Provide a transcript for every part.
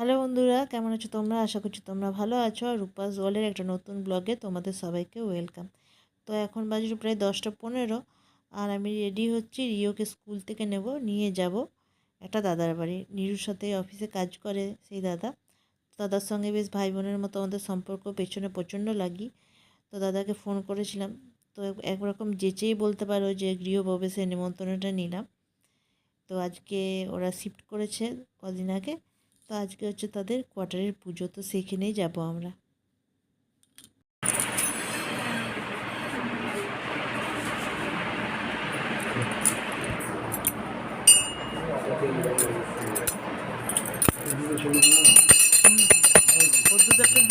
Hello বন্ধুরা, কেমন আছো তোমরা? আশা করছি তোমরা ভালো আছো। আর রূপাস ওয়ালের একটা নতুন ব্লগে তোমাদের সবাইকে ওয়েলকাম। তো এখন বাজে প্রায় দশটা পনেরো, আর আমি রেডি হচ্ছি রিওকে স্কুল থেকে নেব, নিয়ে যাব একটা দাদার বাড়ি। নিরুর সাথে অফিসে কাজ করে সেই দাদা। দাদার সঙ্গে বেশ ভাই বোনের মতো আমাদের সম্পর্ক পেছনে প্রচণ্ড লাগি। তো দাদাকে ফোন করেছিলাম। তো একরকম যেচেই বলতে পারো যে গৃহপ্রবেশের নিমন্ত্রণটা নিলাম। তো আজকে ওরা শিফট করেছে কদিন আগে। তো আজকে হচ্ছে তাদের কোয়ার্টারের পুজো তো সেখানেই যাব আমরা।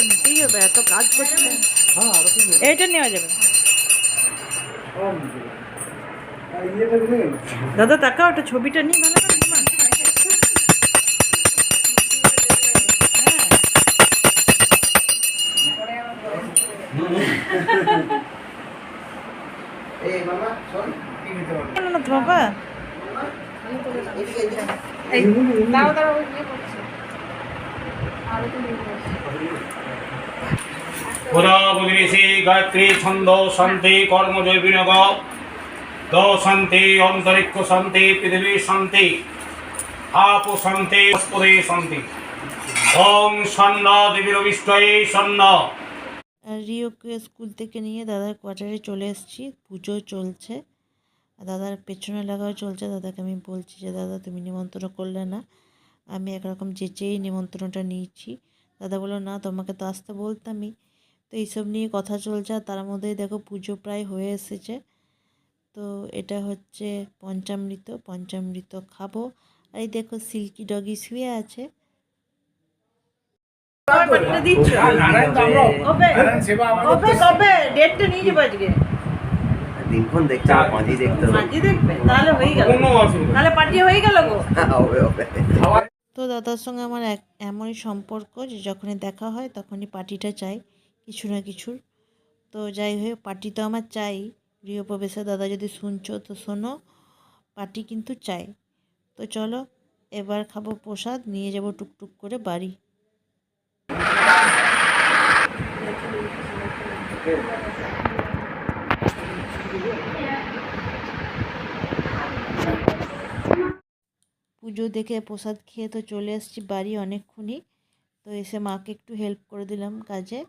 নিতেই হবে এত কাজ করছে এইটা নেওয়া যাবে। দাদা তাকাও ওটা ছবিটা নিই ভালো পুরবুদ্রিষি গায়ত্রী ছন্দ শান্তি কর্মজৈবিনগ দ শান্তি অন্তরিক্ষ শান্তি পৃথিবী শান্তি। আপ শান্তি শান্তি। ওম সন্ন দেবীর বিষ্টয়ে সন্ন আর রিওকে স্কুল থেকে নিয়ে দাদার কোয়ার্টারে চলে এসেছি। পুজো চলছে। দাদার পেছনে লাগাও চলছে। দাদাকে আমি বলছি যে, দাদা, তুমি নিমন্ত্রণ করলে না। আমি একরকম যেচেই নিমন্ত্রণটা নিয়েছি। দাদা বলল, না, তোমাকে তো আসতে বলতামই। তো এইসব নিয়ে কথা চলছে। আর তার মধ্যেই দেখো পুজো প্রায় হয়ে এসেছে। তো এটা হচ্ছে পঞ্চামৃত। পঞ্চামৃত খাব। আর এই দেখো সিল্কি ডগি শুয়ে আছে ডেটটা নিয়ে যাব আজকে দিনক্ষণ দেখতে হবে মাঝেই দেখতে হবে। দেখবে তাহলে হয়ে গেল। কোনো তাহলে পার্টি হয়ে গেল গো। হবে হবে। তো দাদার সঙ্গে আমার এক এমনই সম্পর্ক যে যখনই দেখা হয় তখনই পার্টিটা চাই কিছু না কিছুর। তো যাই হোক পার্টি তো আমার চাই। গৃহপ্রবেশে দাদা যদি শুনছো তো শোনো পার্টি কিন্তু চাই। তো চলো এবার খাব প্রসাদ নিয়ে যাব টুকটুক করে বাড়ি। পুজো দেখে প্রসাদ খেয়ে তো চলে এসেছি বাড়ি অনেকক্ষণই। তো এসে মাকে একটু হেল্প করে দিলাম কাজে,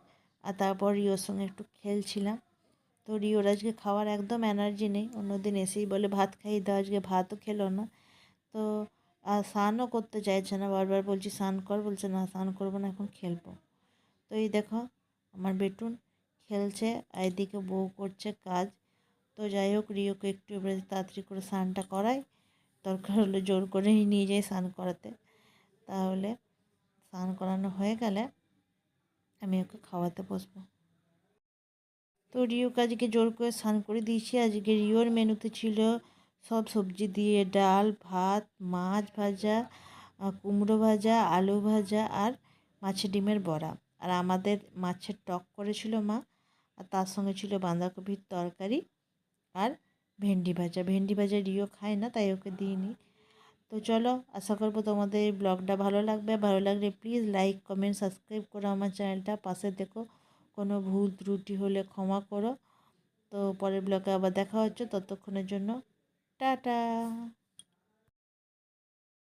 আর তারপর রিওর সঙ্গে একটু খেলছিলাম। তো রিওর আজকে খাওয়ার একদম এনার্জি নেই, অন্যদিন এসেই বলে, ভাত খাইয়ে দাও, আজকে ভাতও খেলো না। তো, আর স্নানও করতে চাইছে না, বারবার বলছি, স্নান কর, বলছে, না, স্নান করব না, এখন খেলব। তো এই দেখো, আমার বেটুন খেলছে আর এদিকে বউ করছে কাজ। তো যাই হোক, রিওকে একটু এবারে তাড়াতাড়ি করে স্নানটা করাই। দরকার হলে জোর করেই নিয়ে যাই স্নান করাতে। তাহলে স্নান করানো হয়ে গেলে আমি ওকে খাওয়াতে বসবো। তো রিওকে আজকে জোর করে স্নান করে দিয়েছি। আজকে রিওর মেনুতে ছিল সব সবজি দিয়ে ডাল, ভাত, মাছ ভাজা কুমড়ো ভাজা, আলু ভাজা আর মাছের ডিমের বড়া। আর আমাদের মাছের টক করেছিল মা। আর তার সঙ্গে ছিল বাঁধাকপির তরকারি আর ভেন্ডি ভাজা। ভেন্ডি ভাজা রিও খায় না, তাই ওকে দিইনি। তো চলো, আশা করব তোমাদের এই ব্লগটা ভালো লাগবে। ভালো লাগলে প্লিজ লাইক কমেন্ট সাবস্ক্রাইব করো আমার চ্যানেলটা। পাশে দেখো, কোনো ভুল ত্রুটি হলে ক্ষমা করো। তো পরের ব্লগে আবার দেখা হচ্ছে, ততক্ষণের জন্য টাটা।